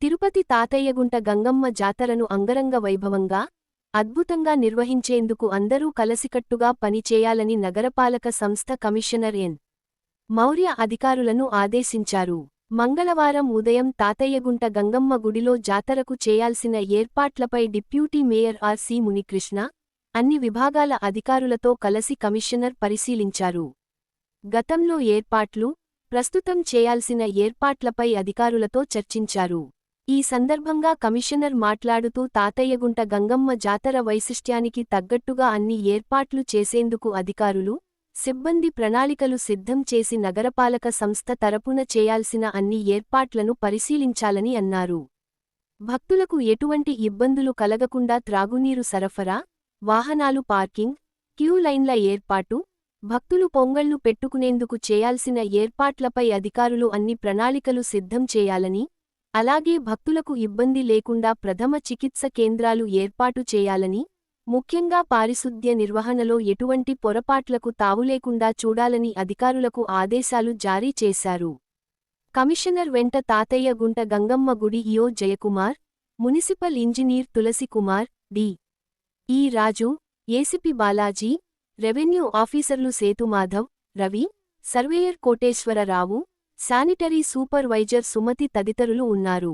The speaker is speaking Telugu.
తిరుపతి తాతయ్యగుంట గంగమ్మ జాతరను అంగరంగ వైభవంగా అద్భుతంగా నిర్వహించేందుకు అందరూ కలసికట్టుగా పనిచేయాలని నగరపాలక సంస్థ కమిషనర్ ఎన్. మౌర్య అధికారులను ఆదేశించారు. మంగళవారం ఉదయం తాతయ్యగుంట గంగమ్మ గుడిలో జాతరకు చేయాల్సిన ఏర్పాట్లపై deputy mayor R C Munikrishna అన్ని విభాగాల అధికారులతో కలసి కమిషనర్ పరిశీలించారు. గతంలో ఏర్పాట్లు ప్రస్తుతం చేయాల్సిన ఏర్పాట్లపై అధికారులతో చర్చించారు. ఈ సందర్భంగా కమిషనర్ మాట్లాడుతూ తాతయ్యగుంట గంగమ్మ జాతర వైశిష్ట్యానికి తగ్గట్టుగా అన్ని ఏర్పాట్లు చేసేందుకు అధికారులు సిబ్బంది ప్రణాళికలు సిద్ధం చేసి నగరపాలక సంస్థ తరపున చేయాల్సిన అన్ని ఏర్పాట్లను పరిశీలించాలని అన్నారు. భక్తులకు ఎటువంటి ఇబ్బందులు కలగకుండా త్రాగునీరు సరఫరా వాహనాలు పార్కింగ్ క్యూ లైన్ల ఏర్పాటు భక్తులు పొంగళ్ళు పెట్టుకునేందుకు చేయాల్సిన ఏర్పాట్లపై అధికారులు అన్ని ప్రణాళికలు సిద్ధం చేయాలని అలాగే భక్తులకు ఇబ్బంది లేకుండా ప్రథమ చికిత్స కేంద్రాలు ఏర్పాటు చేయాలని ముఖ్యంగా పారిశుద్ధ్య నిర్వహణలో ఎటువంటి పొరపాట్లకు తావులేకుండా చూడాలని అధికారులకు ఆదేశాలు జారీ చేశారు. కమిషనర్ వెంట తాతయ్య గుంట గంగమ్మ గుడి EO Jayakumar municipal engineer Tulasi Kumar D. E. Raju ACP Balaji revenue ఆఫీసర్లు Sethumadhav Ravi surveyor Koteswararao sanitary supervisor Sumathi తదితరులు ఉన్నారు.